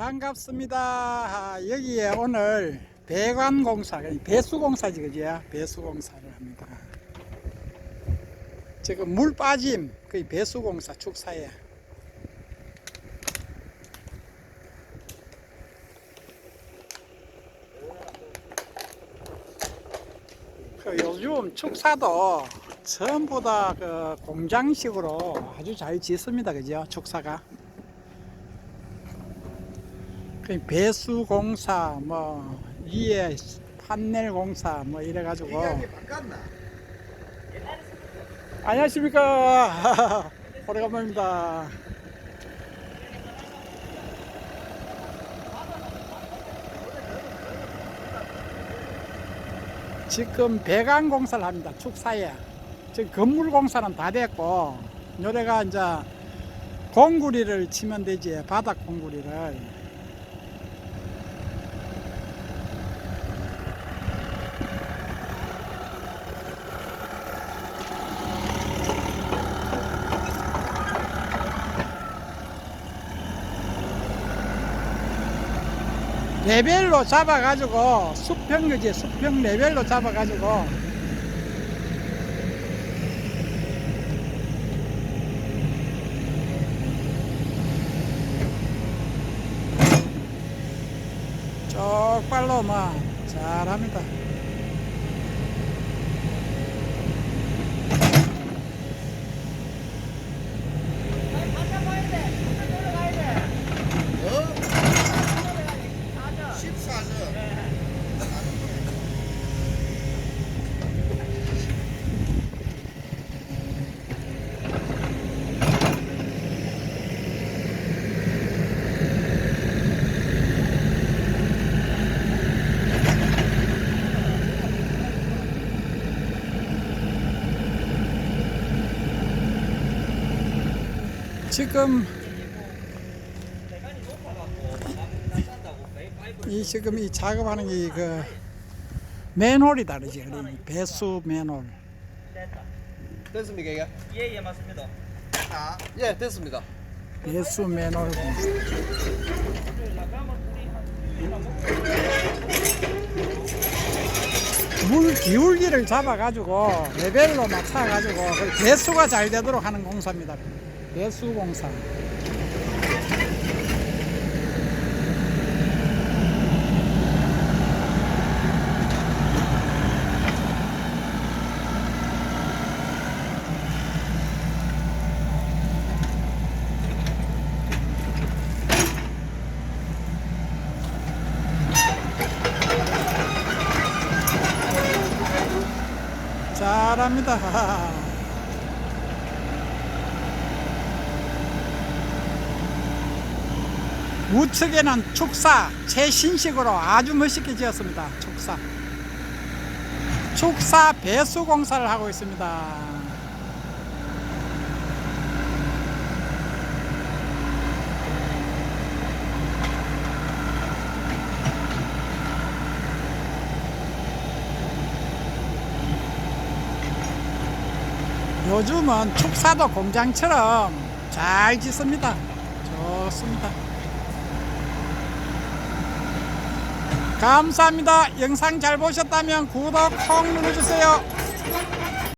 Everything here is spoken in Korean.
반갑습니다. 아, 여기에 오늘 배관공사, 배수공사지 그죠? 배수공사를 합니다. 지금 물 빠짐, 그 배수공사 축사에. 그 요즘 축사도 전부 다 그 공장식으로 아주 잘 짓습니다. 그죠? 축사가. 그 배수 공사 뭐 위에 판넬 공사 뭐 이래 가지고? 안녕하십니까. 오래간만입니다. 지금 배관 공사를 합니다 축사에. 지금 건물 공사는 다 됐고 요래가 이제 공구리를 치면 되지 바닥 공구리를 레벨로 잡아가지고 수평이지 수평 레벨로 잡아가지고 쪽발로 막 잘합니다. 지금 이 지금 이 작업하는 게 그 맨홀이 다르지 그래 배수 맨홀 됐습니까 이게? 예, 예, 맞습니다. 아, 예, 됐습니다. 배수 맨홀 물 기울기를 잡아가지고 레벨로 맞춰가지고 그 배수가 잘 되도록 하는 공사입니다 배수 공사. 잘합니다 우측에는 축사 최신식으로 아주 멋있게 지었습니다. 축사. 축사 배수 공사를 하고 있습니다. 요즘은 축사도 공장처럼 잘 짓습니다. 좋습니다. 감사합니다. 영상 잘 보셨다면 구독 꼭 눌러주세요.